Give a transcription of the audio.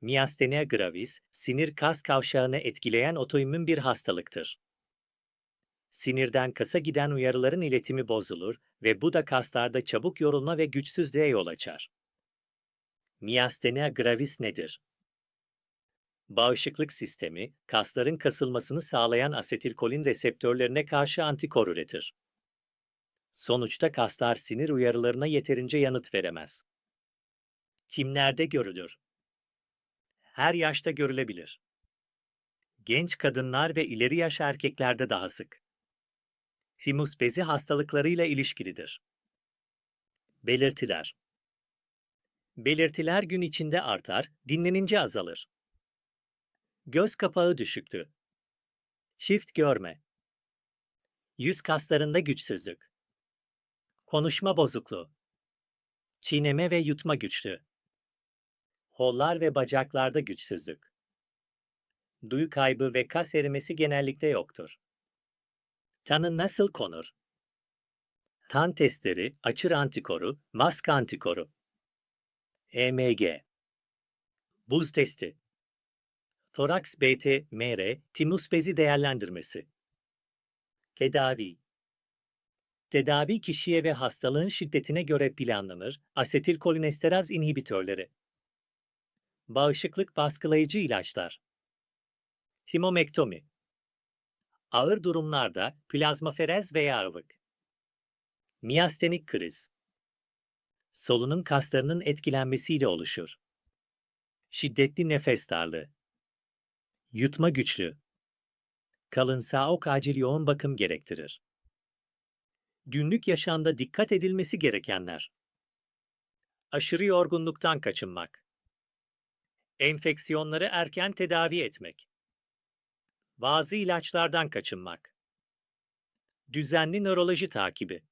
Myasthenia gravis, sinir kas kavşağını etkileyen otoimmün bir hastalıktır. Sinirden kasa giden uyarıların iletimi bozulur ve bu da kaslarda çabuk yorulma ve güçsüzlüğe yol açar. Myasthenia gravis nedir? Bağışıklık sistemi, kasların kasılmasını sağlayan asetilkolin reseptörlerine karşı antikor üretir. Sonuçta kaslar sinir uyarılarına yeterince yanıt veremez. Timlerde görülür. Her yaşta görülebilir. Genç kadınlar ve ileri yaş erkeklerde daha sık. Timus bezi hastalıklarıyla ilişkilidir. Belirtiler Belirtiler gün içinde artar, dinlenince azalır. Göz kapağı düşüktü. Çift görme. Yüz kaslarında güçsüzlük. Konuşma bozukluğu. Çiğneme ve yutma güçlüğü. Kollar ve bacaklarda güçsüzlük. Duyu kaybı ve kas erimesi genellikle yoktur. Tanı nasıl konur? Tan testleri, açır antikoru, mask antikoru. EMG. Buz testi. Toraks BT, MR, timus bezi değerlendirmesi. Tedavi. Tedavi kişiye ve hastalığın şiddetine göre planlanır, asetilkolinesteraz inhibitörleri. Bağışıklık baskılayıcı ilaçlar. Timomektomi. Ağır durumlarda plazmaferez veya arvık. Miyastenik kriz. Solunum kaslarının etkilenmesiyle oluşur. Şiddetli nefes darlığı. Yutma güçlüğü. Kalın sağok acil yoğun bakım gerektirir. Günlük yaşamda dikkat edilmesi gerekenler. Aşırı yorgunluktan kaçınmak. Enfeksiyonları erken tedavi etmek. Bazı ilaçlardan kaçınmak. Düzenli nöroloji takibi.